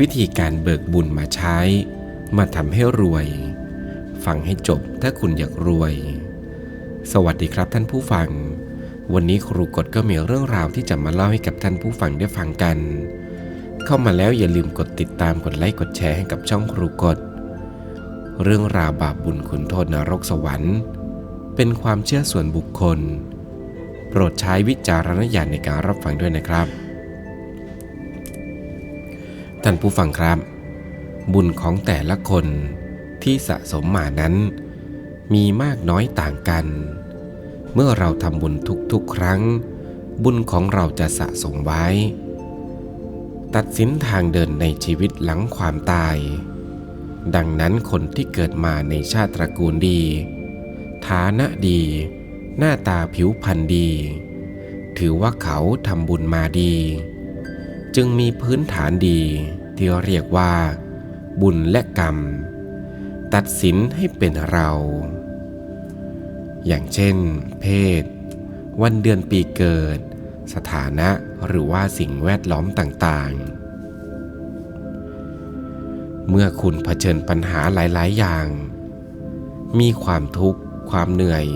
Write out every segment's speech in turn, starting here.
วิธีการเบิกบุญมาใช้ มาทำให้รวย ฟังให้จบถ้าคุณอยากรวย สวัสดีครับท่านผู้ฟัง วันนี้ครูกฎก็มีเรื่องราวที่จะมาเล่าให้กับท่านผู้ฟังได้ฟังกัน เข้ามาแล้วอย่าลืมกดติดตามกดไลค์กดแชร์ให้กับช่องครูกฎเรื่องราวบาปบุญคุณโทษนรกสวรรค์ เป็นความเชื่อส่วนบุคคล โปรดใช้วิจารณญาณในการรับฟังด้วยนะครับ ท่านผู้ฟังครับ บุญของแต่ละคนที่สะสมมานั้น มีมากน้อยต่างกัน เมื่อเราทำบุญทุกๆครั้ง บุญของเราจะสะสมไว้ ตัดสินทางเดินในชีวิตหลังความตาย ดังนั้นคนที่เกิดมาในชาติตระกูลดี ฐานะดี หน้าตาผิวพรรณดี ถือว่าเขาทำบุญมาดี จึงมีพื้นฐานดี ที่เรียกว่า บุญและกรรม ตัดสินให้เป็นเรา อย่างเช่น เพศ วันเดือนปีเกิด สถานะหรือว่าสิ่งแวดล้อมต่างๆ เมื่อคุณเผชิญปัญหาหลาย ๆ อย่าง มีความทุกข์ ความเหนื่อย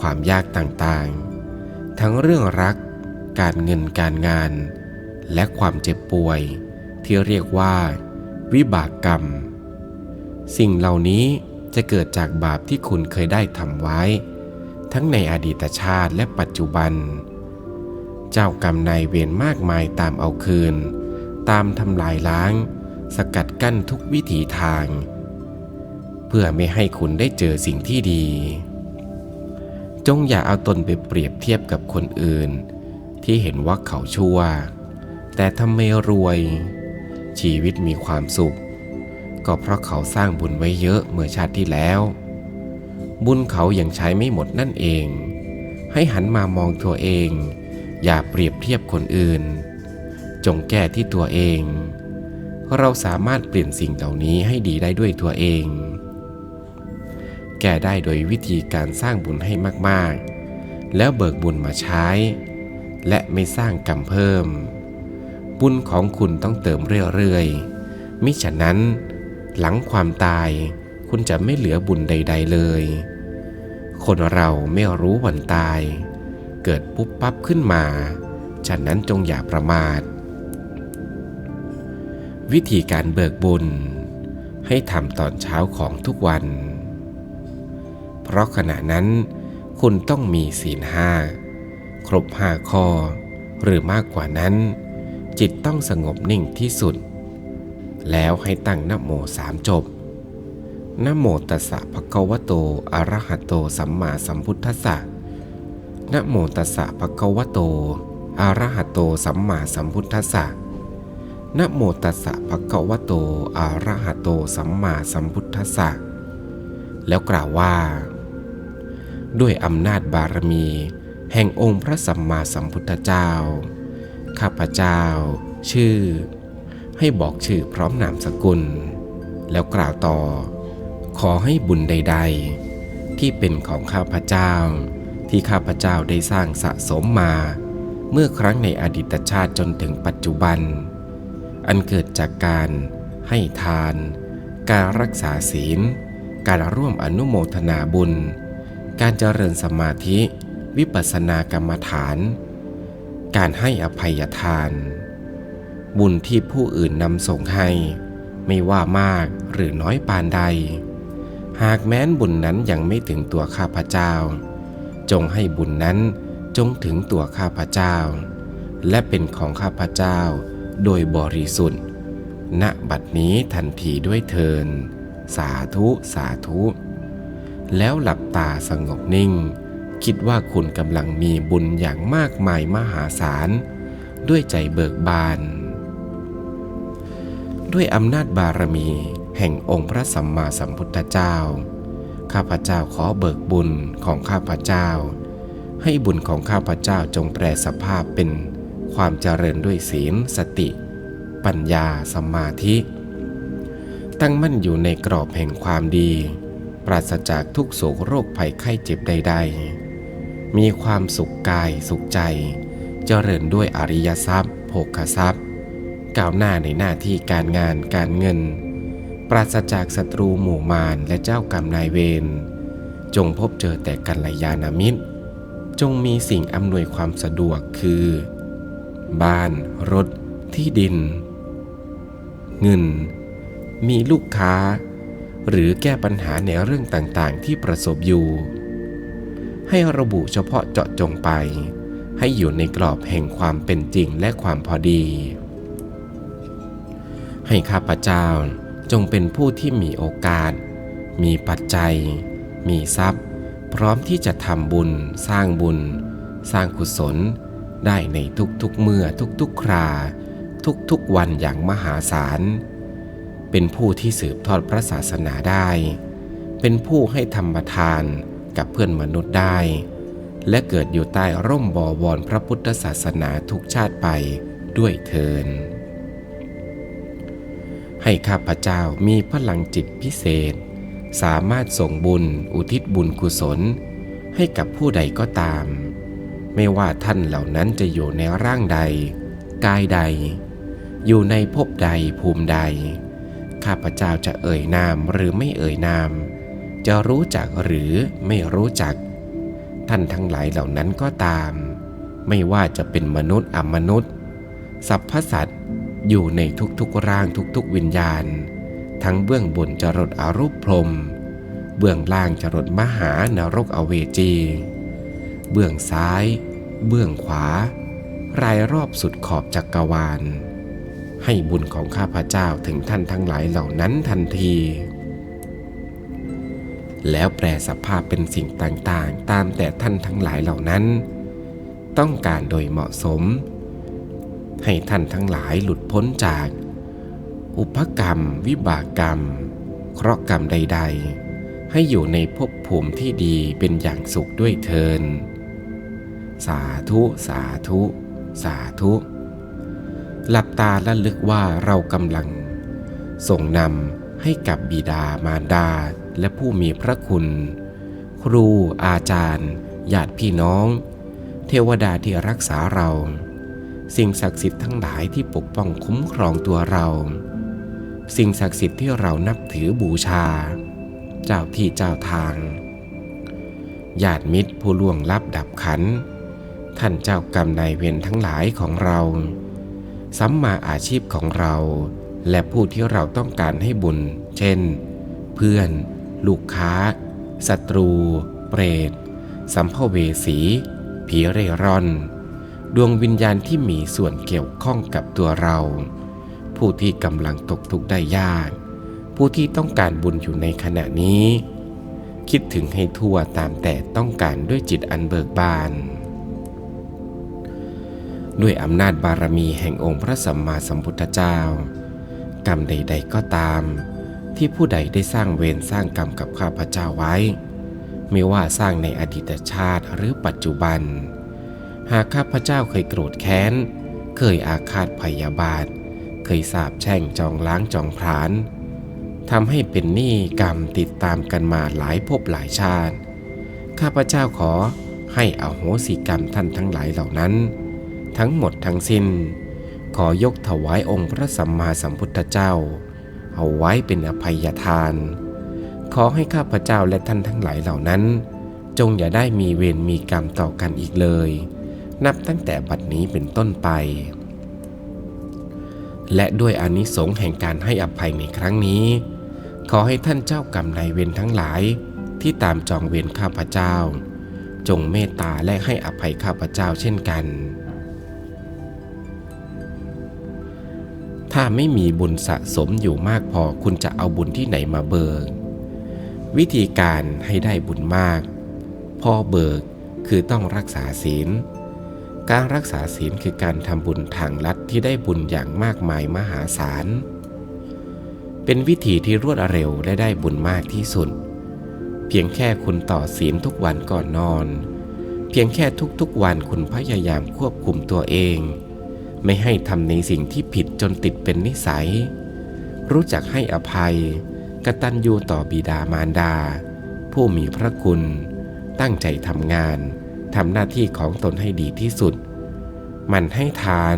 ความยากต่างๆ ทั้งเรื่องรักการเงินการงาน และความเจ็บป่วย ที่เรียกว่า วิบากกรรม สิ่งเหล่านี้จะเกิดจากบาปที่คุณเคยได้ทำไว้ ทั้งในอดีตชาติและปัจจุบัน เจ้ากรรมนายเวรมากมายตามเอาคืน ตามทำลายล้าง สกัดกั้นทุกวิถีทาง เพื่อไม่ให้คุณได้เจอสิ่งที่ดี จงอย่าเอาตนไปเปรียบเทียบกับคนอื่น ที่เห็นว่าเขาชั่ว แต่ทำไมรวย ชีวิตมีความสุข ก็เพราะเขาสร้างบุญไว้เยอะเมื่อชาติที่แล้ว บุญเขายังใช้ไม่หมดนั่นเอง ให้หันมามองตัวเอง อย่าเปรียบเทียบคนอื่น จงแก้ที่ตัวเอง เราสามารถเปลี่ยนสิ่งเหล่านี้ให้ดีได้ด้วยตัวเอง แก้ได้โดยวิธีการสร้างบุญให้มากๆ แล้วเบิกบุญมาใช้ และไม่สร้างกรรมเพิ่ม บุญของคุณต้องเติมเรื่อยๆ มิฉะนั้น หลังความตายคุณจะไม่เหลือบุญใด ๆเลย คนเราไม่รู้วันตาย เกิดปุ๊บปั๊บขึ้นมา ฉะนั้นจงอย่าประมาท วิธีการเบิกบุญ ให้ทำตอนเช้าของทุกวัน เพราะขณะนั้น คุณต้องมีศีลห้าครบห้าข้อ หรือมากกว่านั้น จิตต้องสงบนิ่งที่สุด แล้วให้ตั้งนโมสามจบนโมตัสสะภะคะวะโตอะระหะโตสัมมาสัมพุทธัสสะนโมตัสสะภะคะวะโตอะระหะโตสัมมาสัมพุทธัสสะนโมตัสสะภะคะวะโตอะระหะโตสัมมาสัมพุทธัสสะแล้วกล่าวว่า ด้วยอำนาจบารมี แห่งองค์พระสัมมาสัมพุทธเจ้า ข้าพเจ้า ชื่อ ให้บอกชื่อพร้อมนามสกุล แล้วกล่าวต่อ ขอให้บุญใด ๆ ที่เป็นของข้าพเจ้า ที่ข้าพเจ้าได้สร้างสะสมมา เมื่อครั้งในอดีตชาติจนถึงปัจจุบัน อันเกิดจากการให้ทาน การรักษาศีล การร่วมอนุโมทนาบุญ การเจริญสมาธิ วิปัสสนากรรมฐาน การให้อภัยทาน บุญที่ผู้อื่นนำส่งให้ ไม่ว่ามากหรือน้อยปานใด หากแม้นบุญนั้นยังไม่ถึงตัวข้าพเจ้า จงให้บุญนั้นจงถึงตัวข้าพเจ้า และเป็นของข้าพเจ้าโดยบริสุทธิ์ ณ บัดนี้ทันทีด้วยเทิน สาธุ สาธุ แล้วหลับตาสงบนิ่ง คิดว่าคุณกำลังมีบุญอย่างมากมายมหาศาล ด้วยใจเบิกบาน ด้วยอำนาจบารมีแห่งองค์พระสัมมาสัมพุทธเจ้า ข้าพเจ้าขอเบิกบุญของข้าพเจ้า ให้บุญของข้าพเจ้าจงแปลสภาพเป็นความเจริญด้วยศีลสติ ปัญญาสมาธิ ตั้งมั่นอยู่ในกรอบแห่งความดี ปราศจากทุกโศกโรคภัยไข้เจ็บใด ๆ มีความสุขกายสุขใจ เจริญด้วยอริยทรัพย์โภคทรัพย์ ก้าวหน้าในหน้าที่การงานการเงิน ปราศจากศัตรูหมู่มารและเจ้ากรรมนายเวรจงพบเจอแต่กัลยาณมิตร จงมีสิ่งอำนวยความสะดวกคือ บ้าน รถ ที่ดิน เงิน มีลูกค้า หรือแก้ปัญหาในเรื่องต่างๆ ที่ประสบอยู่ ให้ระบุเฉพาะเจาะจงไป ให้อยู่ในกรอบแห่งความเป็นจริงและความพอดี ให้ข้าพเจ้าจงเป็นผู้ที่มีโอกาส มีปัจจัย มีทรัพย์ พร้อมที่จะทำบุญ สร้างบุญ สร้างกุศล ได้ในทุกๆเมื่อทุกๆครา ทุกๆวันอย่างมหาศาล เป็นผู้ที่สืบทอดพระศาสนาได้ เป็นผู้ให้ธรรมทาน กับเพื่อนมนุษย์ได้ และเกิดอยู่ใต้ร่มบวรพระพุทธศาสนาทุกชาติไปด้วยเทิน ให้ข้าพเจ้ามีพลังจิตพิเศษ สามารถส่งบุญอุทิศบุญกุศล ให้กับผู้ใดก็ตาม ไม่ว่าท่านเหล่านั้นจะอยู่ในร่างใด กายใด อยู่ในภพใดภูมิใด ข้าพเจ้าจะเอ่ยนามหรือไม่เอ่ยนาม จะรู้จักหรือไม่รู้จัก ท่านทั้งหลายเหล่านั้นก็ตาม ไม่ว่าจะเป็นมนุษย์อมนุษย์สรรพสัตว์อยู่ในทุกๆร่างทุกๆวิญญาณ ทั้งเบื้องบนจรดอารูปพรม เบื้องล่างจรดมหานรกอเวจี เบื้องซ้าย เบื้องขวา รายรอบสุดขอบจักรวาล ให้บุญของข้าพเจ้าถึงท่านทั้งหลายเหล่านั้นทันที แล้วแปลสภาพเป็นสิ่งต่างๆ ตามแต่ท่านทั้งหลายเหล่านั้น ต้องการโดยเหมาะสม ให้ท่านทั้งหลายหลุดพ้นจาก อุปกรรม วิบากกรรม เคราะห์กรรมใด ๆ ให้อยู่ในภพภูมิที่ดีเป็นอย่างสุขด้วยเทิน สาธุ สาธุ สาธุ หลับตาและลึกว่าเรากำลัง ส่งนำให้กับบิดามารดา และผู้มีพระคุณ ครูอาจารย์ญาติพี่น้อง เทวดาที่รักษาเรา สิ่งศักดิ์สิทธิ์ทั้งหลายที่ปกป้องคุ้มครองตัวเรา สิ่งศักดิ์สิทธิ์ที่เรานับถือบูชา เจ้าที่เจ้าทางญาติมิตรผู้ล่วงลับดับขัน ท่านเจ้ากรรมนายเวรทั้งหลายของเราสัมมาอาชีพของเรา และผู้ที่เราต้องการให้บุญ เช่น เพื่อน ลูกค้า ศัตรู เปรต สัมภเวสี ผีเร่ร่อน ดวงวิญญาณที่มีส่วนเกี่ยวข้องกับตัวเรา ผู้ที่กำลังตกทุกข์ได้ยาก ผู้ที่ต้องการบุญอยู่ในขณะนี้ คิดถึงให้ทั่วตามแต่ต้องการด้วยจิตอันเบิกบาน ด้วยอำนาจบารมีแห่งองค์พระสัมมาสัมพุทธเจ้า กรรมใด ๆก็ตาม ที่ผู้ใดได้สร้างเวรสร้างกรรมกับข้าพเจ้าไว้ ไม่ว่าสร้างในอดีตชาติหรือปัจจุบัน หากข้าพเจ้าเคยโกรธแค้น เคยอาฆาตพยาบาท เคยสาบแช่งจองล้างจองพรานทำให้เป็นหนี้กรรมติดตามกันมาหลายภพหลายชาติ ข้าพเจ้าขอให้อโหสิกรรมท่านทั้งหลายเหล่านั้น ทั้งหมดทั้งสิ้น ขอยกถวายองค์พระสัมมาสัมพุทธเจ้า เอาไว้เป็นอภัยทาน ขอให้ข้าพเจ้าและท่านทั้งหลายเหล่านั้น จงอย่าได้มีเวรมีกรรมต่อกันอีกเลย นับตั้งแต่บัดนี้เป็นต้นไป และด้วยอานิสงส์แห่งการให้อภัยในครั้งนี้ ขอให้ท่านเจ้ากรรมนายเวรทั้งหลายที่ตามจองเวรข้าพเจ้า จงเมตตาและให้อภัยข้าพเจ้าเช่นกัน ถ้าไม่มีบุญสะสมอยู่มากพอคุณจะเอาบุญที่ไหนมาเบิก วิธีการให้ได้บุญมากพอเบิกคือต้องรักษาศีล การรักษาศีลคือการทำบุญทางลัดที่ได้บุญอย่างมากมายมหาศาล เป็นวิธีที่รวดเร็วและได้บุญมากที่สุด เพียงแค่คุณต่อศีลทุกวันก่อนนอน เพียงแค่ทุกๆวันคุณพยายามควบคุมตัวเอง ไม่ให้ทำในสิ่งที่ผิดจนติดเป็นนิสัย รู้จักให้อภัย กตัญญูต่อบิดามารดา ผู้มีพระคุณ ตั้งใจทำงานทำหน้าที่ของตนให้ดีที่สุด มันให้ทาน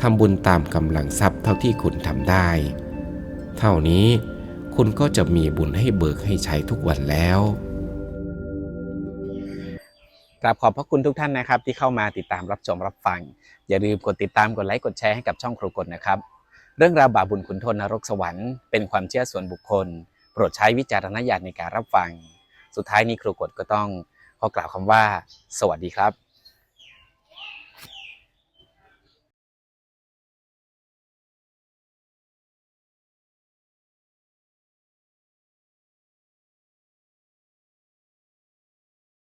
ทำบุญตามกำลังทรัพย์เท่าที่คุณทำได้ เท่านี้คุณก็จะมีบุญให้เบิกให้ใช้ทุกวันแล้ว กราบขอบพระคุณทุกท่านนะครับ ที่เข้ามาติดตามรับชมรับฟัง อย่าลืมกดติดตามกดไลค์กดแชร์ให้กับช่องครูกฎนะครับ เรื่องราวบาปบุญขุนทนนรกสวรรค์เป็นความเชื่อส่วนบุคคล โปรดใช้วิจารณญาณในการรับฟัง สุดท้ายนี้ครูกฎก็ต้องขอกล่าวคำว่า สวัสดีครับ